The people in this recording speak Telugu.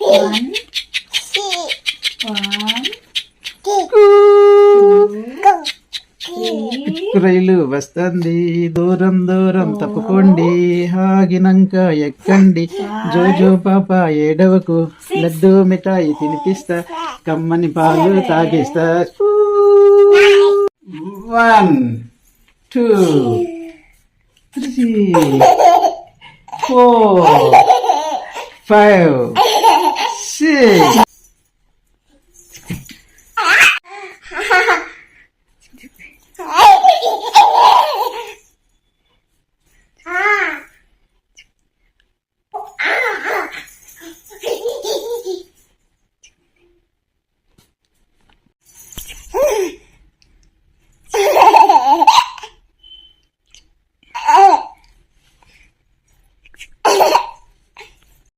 One. One. Three. రైలు వస్తుంది దూరం దూరం తప్పుకోండి ఆగినంక ఎక్కండి జోజో పాప ఏడవకు లడ్డు మిఠాయి తినిపిస్తా కమ్మని పాలు తాగిస్తా one two three four five 是。